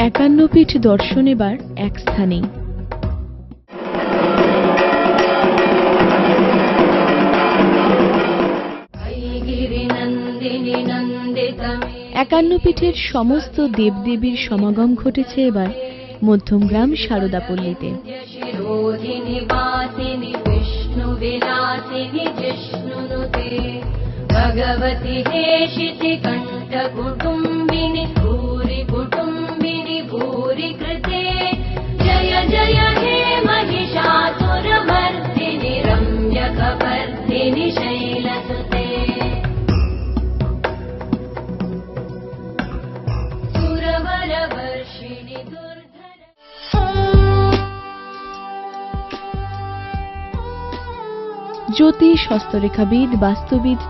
একান্ন পীঠ দর্শন এবার এক স্থানে। একান্ন পীঠের সমস্ত দেবদেবীর সমাগম ঘটেছে এবার মধ্যমগ্রাম শারদাপল্লীতে ভগবতী জ্যোতিষ হস্তরেখাবিদ বাস্তুবিদ